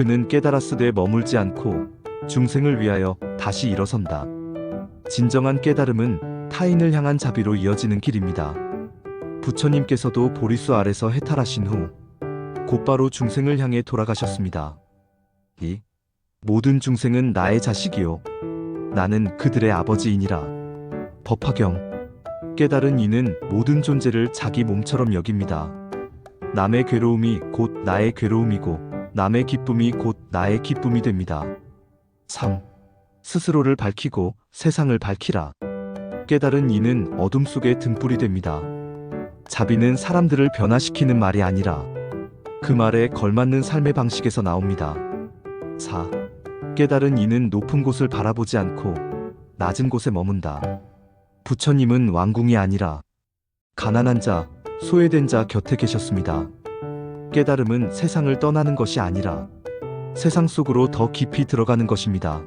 그는 깨달았으되 머물지 않고 중생을 위하여 다시 일어선다. 진정한 깨달음은 타인을 향한 자비로 이어지는 길입니다. 부처님께서도 보리수 아래서 해탈하신 후 곧바로 중생을 향해 돌아가셨습니다. 이 모든 중생은 나의 자식이요 나는 그들의 아버지이니라. 법화경 깨달은 이는 모든 존재를 자기 몸처럼 여깁니다. 남의 괴로움이 곧 나의 괴로움이고 남의 기쁨이 곧 나의 기쁨이 됩니다. 3. 스스로를 밝히고 세상을 밝히라. 깨달은 이는 어둠 속의 등불이 됩니다. 자비는 사람들을 변화시키는 말이 아니라 그 말에 걸맞는 삶의 방식에서 나옵니다. 4. 깨달은 이는 높은 곳을 바라보지 않고 낮은 곳에 머문다. 부처님은 왕궁이 아니라 가난한 자, 소외된 자 곁에 계셨습니다. 깨달음은 세상을 떠나는 것이 아니라 세상 속으로 더 깊이 들어가는 것입니다.